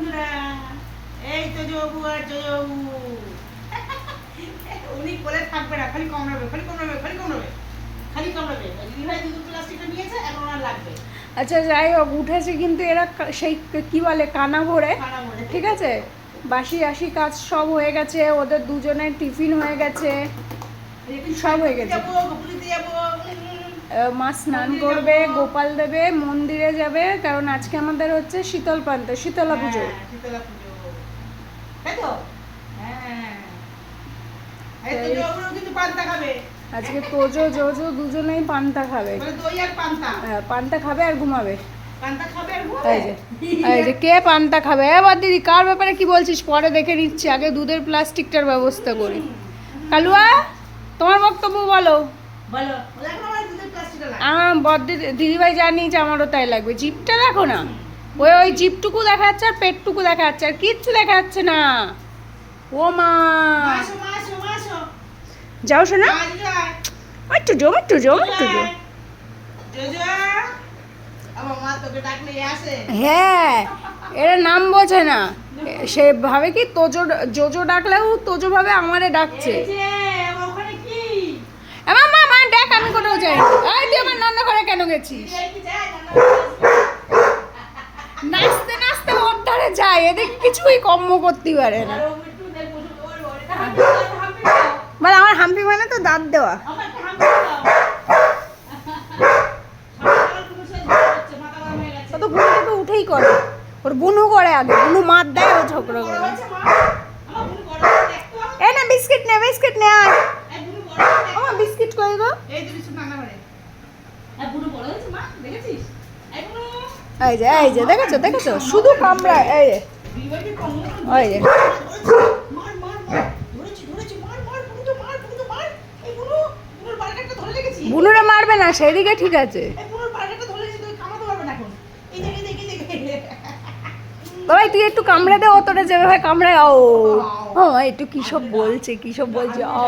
বন্ধুরা এই তো জবু আর জবু উনি কোলে থাকবে না খালি কামড়াবে খালি কামড়াবে খালি কামড়াবে খালি কামড়াবে। প্লাস্টিকটা নিয়েছে এখন ওনার লাগবে। আচ্ছা যাই হোক উঠেছে কিন্তু এরা সেই কি বলে কানা ভরে। ঠিক আছে? বাসি আসি কাজ সব হয়ে গেছে ওদের দুজনের টিফিন হয়ে গেছে। সব হয়ে গেছে। মা স্নান করবে গোপাল দেবে মন্দিরে যাবে কারণ আজকে আমাদের হচ্ছে শীতল পান্ত শীতলা পুজো। হ্যাঁ, হ্যাঁ। আজকে তোজো জোজো দুজনেই পান্তা খাবে। মানে হ্যাঁ, পান্তা খাবে আর ঘুমাবে। কে পান্তা খাবে? এবার দিদি কার ব্যাপারে কি বলছিস? পরে দেখে নিচ্ছি আগে দুধের প্লাস্টিকটার ব্যবস্থা করি। কালুয়া তোমার বক্তব্য বলো। বলো এখন আমার দুধের প্লাস্টিকটা লাগে আমার বদ্দি দিদিভাই জানি যে আমারও তাই লাগবে। জিপটা দেখো না। ওই ওই জিপটুকু দেখা যাচ্ছে আর পেটটুকু দেখা যাচ্ছে আর কিচ্ছু দেখা যাচ্ছে না। ও মা। যাও শোনা আজ যায় একটু জম একটু আমার আসে। হ্যাঁ এরা নাম বোঝে না। সে ভাবে কি তোজো জোজো ডাকলেও তোজো ভাবে আমারে ডাকছে এই যে আমার ওখানে কি আমার মা মা দেখ আমি কোথাও যাই এই তুই আমার না? নাচতে নাচতে ওর ধারে যায় এদের কিছুই কম্য করতে পারে না। মানে আমার হাম্পি মানে তো দাঁত দেওয়া। তো ঘুম থেকে উঠেই করে। ওর বুনু করে আগে বুনু মার দেয় ও ঝগড়া করে? এ না বিস্কিট নে বিস্কিট নে আয়? আমার বিস্কিট কই গো? এই তো ঘরে। এই যে এই যে দেখেছ দেখেছ শুধু এই যে। ওই যে বুনুর মারবে না সেদিকে ঠিক আছে রেখেছি, তুই একটু কামড়ে দে তোরে যেভাবে কামড়ায় ও ও একটু কি সব বলছে কি সব বলছে ও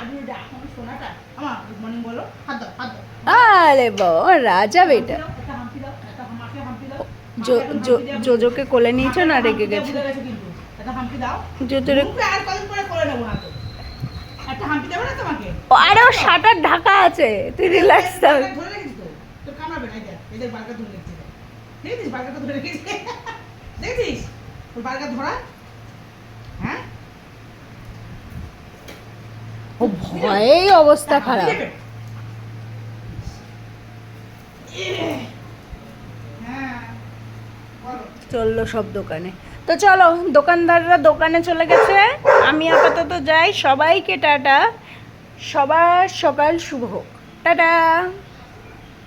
আবির সোনাটা। আমার good বলো। হাত দাও, হাত দাও। আরে বাবা রাজা বেটা। জোজোকে কোলে নিয়েছো না রেগে গেছে আর কদিন পরে করে নেব না তো। একটা হাম্পি দেবো না তোমাকে? ও, আরে ও শাটার ঢাকা আছে তুই রিল্যাক্স থাক বার্গার ধরে রেখেছি তো। তোর কামড়াবে না, এই দেখ, এই দেখ, বার্গার ধরে রেখেছি। দেখেছিস বার্গারটা ধরে রেখেছি? দেখেছিস? তোর বার্গার ধরা? হ্যাঁ? ও ভয়েই অবস্থা খারাপ হ্যাঁ, বলো। চলল সব দোকানে। তো চলো, দোকানদাররা দোকানে চলে গেছে। আমি আপাতত যাই। সবাইকে টাটা। সবার সকাল শুভ হোক। টাটা।